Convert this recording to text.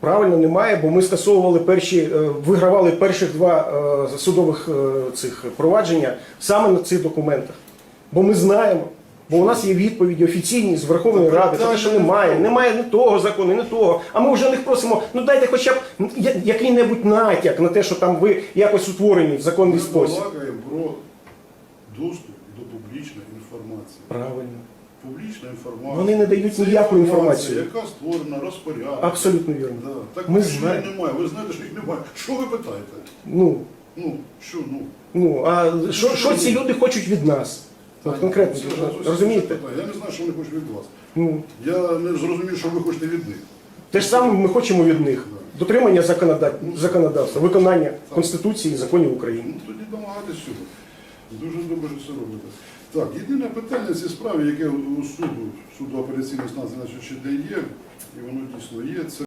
Правильно, немає, бо ми скасовували перші, е, вигравали перших два е, судових е, цих провадження саме на цих документах. Бо ми знаємо, бо у нас є відповіді офіційні з Верховної Ради, про те, що немає, немає ні того закону, ні того. А ми вже них просимо, ну дайте хоча б який-небудь натяк на те, що там ви якось утворені в законний Ми спосіб. балакаємо про доступ до публічної інформації. Правильно. Публічна інформація. Вони не дають ніяку інформацію. Яка створена розпорядок. Абсолютно вірно. Да. Так Ми що їх немає. Ви знаєте, що їх немає. Що ви питаєте? Ну, Ну, що, ну? ну а що, що ці люди хочуть від нас? От конкретно, Це ж розумієте? питання. Я не знаю, що вони хочуть від вас. Ну, Я не зрозумів, що ви хочете від них. те ж саме ми хочемо від них. Дотримання законода- законодавства, виконання Конституції і законів України. Ну тоді домагатись цього. Дуже добре, що це робите. Так, єдине питання в цій справі, яке у суду, суду апеляційної станції ще де є, і воно дійсно є, це